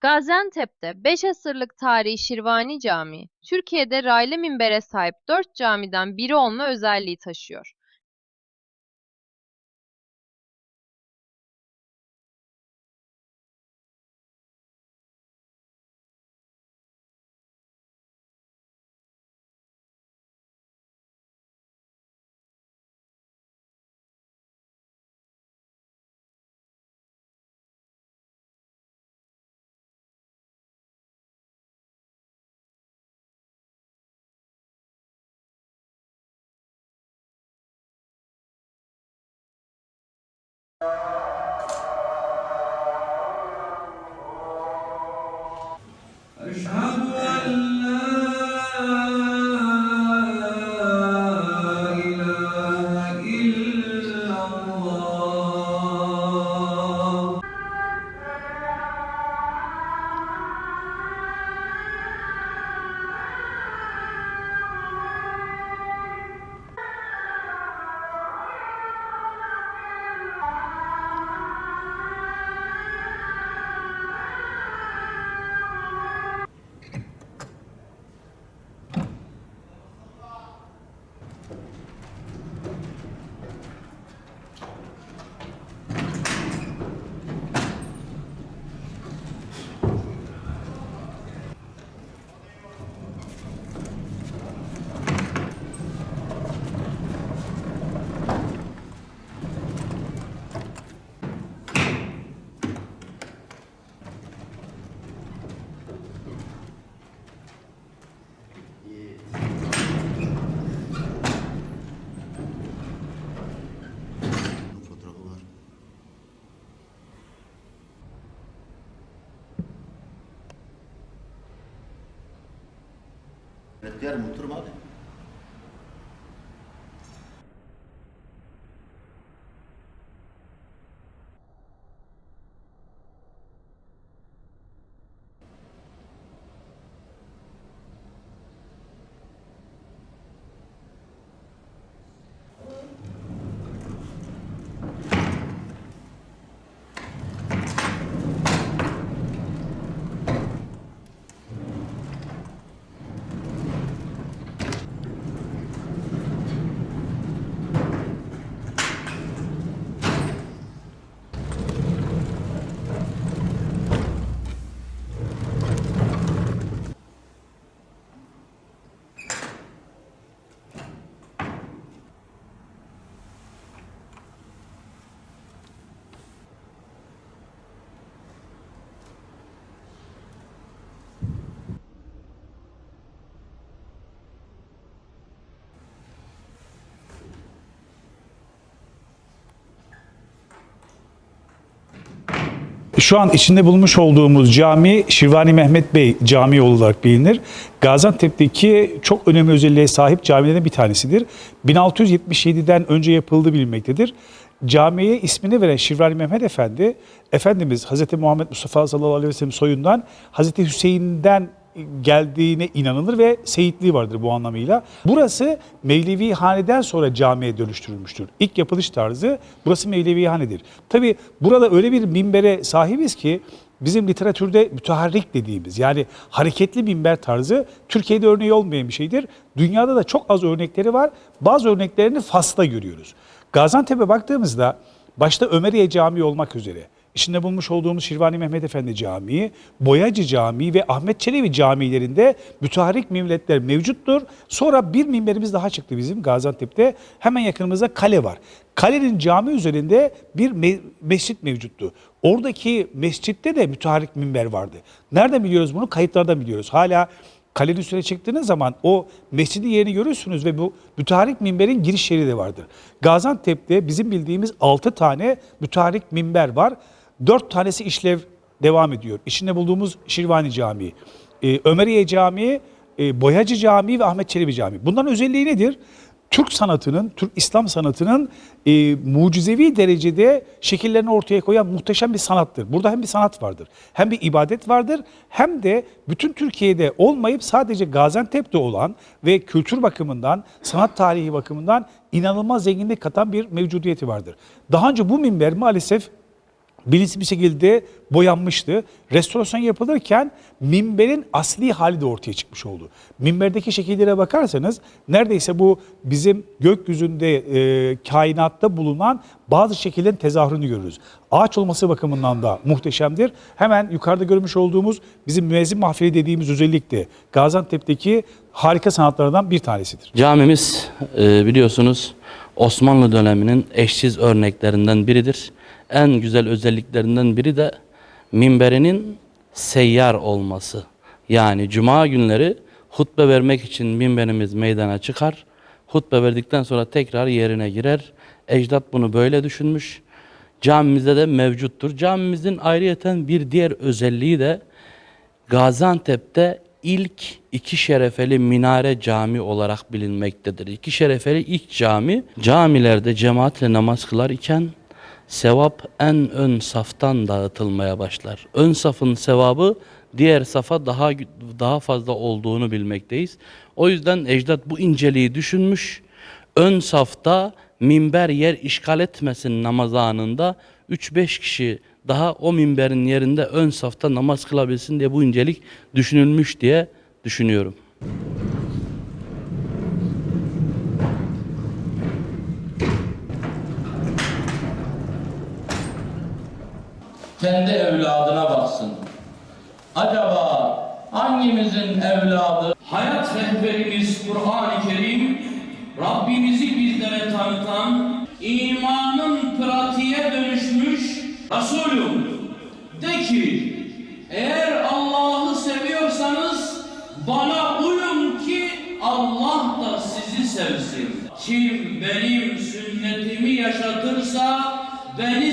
Gaziantep'te 5 asırlık tarihi Şirvani Camii, Türkiye'de raylı minbere sahip 4 camiden biri olma özelliği taşıyor. Evet yarın unuturum abi. Şu an içinde bulmuş olduğumuz cami Şirvani Mehmet Bey Camii olarak bilinir. Gaziantep'teki çok önemli özelliğe sahip camilerden bir tanesidir. 1677'den önce yapıldığı bilinmektedir. Camiye ismini veren Şirvani Mehmet Efendi, Efendimiz Hz. Muhammed Mustafa sallallahu aleyhi ve sellem soyundan Hz. Hüseyin'den geldiğine inanılır ve seyitliği vardır bu anlamıyla. Burası Mevlevi Hane'den sonra camiye dönüştürülmüştür. İlk yapılış tarzı burası Mevlevi Hane'dir. Tabi burada öyle bir minbere sahibiz ki bizim literatürde müteharrik dediğimiz yani hareketli minber tarzı Türkiye'de örneği olmayan bir şeydir. Dünyada da çok az örnekleri var. Bazı örneklerini Fas'ta görüyoruz. Gaziantep'e baktığımızda başta Ömeriye Camii olmak üzere İçinde bulmuş olduğumuz Şirvani Mehmet Efendi Camii, Boyacı Camii ve Ahmet Çelebi camilerinde müteharrik minbetler mevcuttur. Sonra bir minberimiz daha çıktı bizim Gaziantep'te. Hemen yakınımızda kale var. Kalenin cami üzerinde bir me- mescit mevcuttu. Oradaki mescitte de müteharrik minber vardı. Nereden biliyoruz bunu? Kayıtlardan biliyoruz. Hala kalenin üstüne çıktığınız zaman o mescidin yerini görürsünüz ve bu müteharrik minberin giriş yeri de vardır. Gaziantep'te bizim bildiğimiz 6 tane müteharrik minber var. 4 tanesi işlev devam ediyor. İçinde bulduğumuz Şirvani Camii, e, Ömeriye Camii, e, Boyacı Camii ve Ahmet Çelebi Camii. Bunların özelliği nedir? Türk sanatının, Türk İslam sanatının e, mucizevi derecede şekillerini ortaya koyan muhteşem bir sanattır. Burada hem bir sanat vardır, hem bir ibadet vardır, hem de bütün Türkiye'de olmayıp sadece Gaziantep'te olan ve kültür bakımından, sanat tarihi bakımından inanılmaz zenginlik katan bir mevcudiyeti vardır. Daha önce bu minber maalesef bilinçli bir şekilde boyanmıştı. Restorasyon yapılırken minberin asli hali de ortaya çıkmış oldu. Minberdeki şekillere bakarsanız neredeyse bu bizim gökyüzünde e, kainatta bulunan bazı şekillerin tezahürünü görürüz. Ağaç olması bakımından da muhteşemdir. Hemen yukarıda görmüş olduğumuz bizim müezzin mahfili dediğimiz özellik de Gaziantep'teki harika sanatlardan bir tanesidir. Camimiz e, biliyorsunuz Osmanlı döneminin eşsiz örneklerinden biridir. En güzel özelliklerinden biri de minberinin seyyar olması. Yani cuma günleri hutbe vermek için minberimiz meydana çıkar. Hutbe verdikten sonra tekrar yerine girer. Ecdat bunu böyle düşünmüş. Camimizde de mevcuttur. Camimizin ayrıyeten bir diğer özelliği de Gaziantep'te ilk iki şerefeli minare cami olarak bilinmektedir. İki şerefeli ilk cami camilerde cemaatle namaz kılar iken sevap en ön saftan dağıtılmaya başlar. Ön safın sevabı diğer safa daha daha fazla olduğunu bilmekteyiz. O yüzden ecdat bu inceliği düşünmüş. Ön safta minber yer işgal etmesin namaz anında 3-5 kişi daha o minberin yerinde ön safta namaz kılabilsin diye bu incelik düşünülmüş diye düşünüyorum. Kendi evladına baksın. Acaba hangimizin evladı Hayat rehberimiz Kur'an-ı Kerim, Rabbimizi bizlere tanıtan, imanın pratiğe dönüşmüş Resulüm. De ki, eğer Allah'ı seviyorsanız bana uyun ki Allah da sizi sevsin. Kim benim sünnetimi yaşatırsa, beni